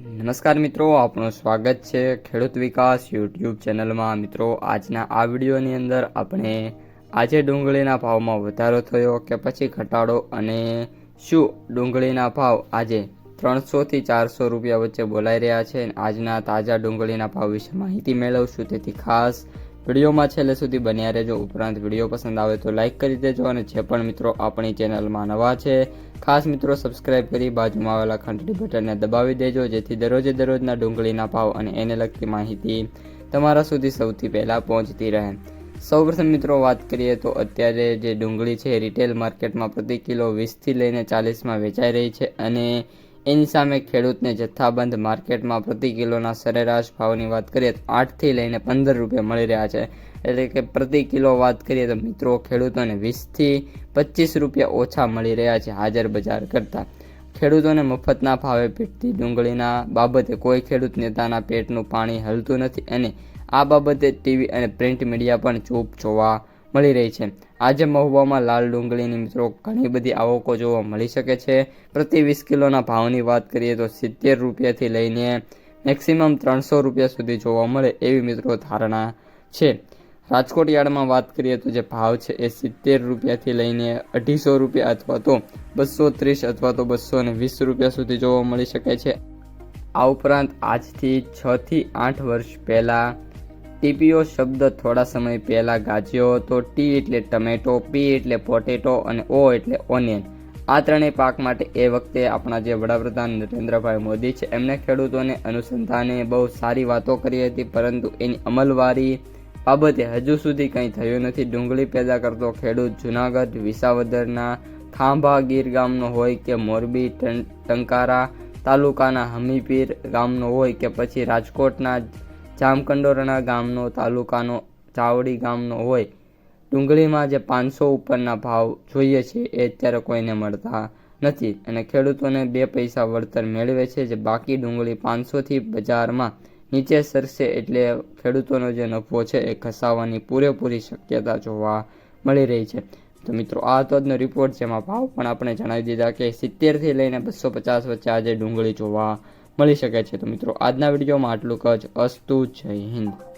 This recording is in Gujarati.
નમસ્કાર મિત્રો, આપનું સ્વાગત છે ખેડૂત વિકાસ યુટ્યુબ ચેનલમાં. મિત્રો, આજના આ વિડીયોની અંદર આપણે આજે ડુંગળીના ભાવમાં વધારો થયો કે પછી ઘટાડો અને શું ડુંગળીના ભાવ આજે ત્રણસોથી ચારસો રૂપિયા વચ્ચે બોલાઈ રહ્યા છે. આજના તાજા ડુંગળીના ભાવ વિશે માહિતી મેળવશું. તેથી ખાસ વિડીયોમાં છેલ્લે સુધી બન્યા રહેજો. ઉપરાંત વીડિયો પસંદ આવે તો લાઇક કરી દેજો અને જે પણ મિત્રો આપણી ચેનલમાં નવા છે ખાસ મિત્રો સબસ્ક્રાઇબ કરી બાજુમાં આવેલા ઘંટડી બટનને દબાવી દેજો, જેથી દરરોજે દરરોજના ડુંગળીના ભાવ અને એને લગતી માહિતી તમારા સુધી સૌથી પહેલાં પહોંચતી રહે. સૌપ્રથમ મિત્રો, વાત કરીએ તો અત્યારે જે ડુંગળી છે રિટેલ માર્કેટમાં પ્રતિ કિલો વીસથી લઈને ચાલીસમાં વેચાઈ રહી છે અને એની સામે ખેડૂતને જથ્થાબંધ માર્કેટમાં પ્રતિ કિલોના સરેરાશ ભાવની વાત કરીએ તો આઠથી લઈને પંદર રૂપિયા મળી રહ્યા છે. એટલે કે પ્રતિ કિલો વાત કરીએ તો મિત્રો ખેડૂતોને વીસથી પચીસ રૂપિયા ઓછા મળી રહ્યા છે હાજર બજાર કરતાં. ખેડૂતોને મફતના ભાવે પીટતી ડુંગળીના બાબતે કોઈ ખેડૂત નેતાના પેટનું પાણી હલતું નથી અને આ બાબતે ટીવી અને પ્રિન્ટ મીડિયા પણ ચૂપ જોવા મળી રહી છે. આજે મહુવામાં લાલ ડુંગળીની મિત્રો ઘણી બધી આવકો જોવા મળી શકે છે. પ્રતિ વીસ કિલોના ભાવની વાત કરીએ તો સિત્તેર રૂપિયાથી લઈને મેક્સિમમ ત્રણસો રૂપિયા સુધી જોવા મળે એવી મિત્રો ધારણા છે. રાજકોટ યાર્ડમાં વાત કરીએ તો જે ભાવ છે એ સિત્તેર રૂપિયાથી લઈને અઢીસો રૂપિયા અથવા તો બસો ત્રીસ અથવા તો બસો ને વીસ રૂપિયા સુધી જોવા મળી શકે છે. આ ઉપરાંત આજથી છથી આઠ વર્ષ પહેલાં ટીપીઓ શબ્દ થોડા સમય પહેલાં ગાજ્યો હતો. ટી એટલે ટમેટો, પી એટલે પોટેટો અને ઓ એટલે ઓનિયન. આ ત્રણેય પાક માટે એ વખતે આપણા જે વડાપ્રધાન નરેન્દ્રભાઈ મોદી છે, એમને ખેડૂતોને અનુસંધાને બહુ સારી વાતો કરી હતી, પરંતુ એની અમલવારી બાબતે હજુ સુધી કંઈ થયું નથી. ડુંગળી પેદા કરતો ખેડૂત જુનાગઢ, વિસાવદરના ખાંભા ગીર ગામનો હોય કે મોરબી ટંકારા તાલુકાના હમીપીર ગામનો હોય કે પછી રાજકોટના જામકંડોરણા ગામનો, તાલુકાનો, ચાવડી ગામનો હોય, ડુંગળીમાં જે પાંચસો ઉપરના ભાવ જોઈએ છે, એ અત્યારે કોઈને મળતા નથી. અને ખેડૂતોને બે પૈસા વળતર મેળવે છે, જે બાકી ડુંગળી પાંચસોથી બજારમાં નીચે સરશે એટલે ખેડૂતોનો જે નફો છે, એ ખસાવવાની પૂરેપૂરી શક્યતા જોવા મળી રહી છે. તો મિત્રો, આ હતો આજનો રિપોર્ટ જેમાં ભાવ પણ આપણે જણાવી દીધા કે સિત્તેરથી લઈને બસો પચાસ વચ્ચે આજે ડુંગળી જોવા મળી શકે છે તો મિત્રો આજના વિડીયોમાં આટલું કચ્છ અસ્તુ જય હિન્દ.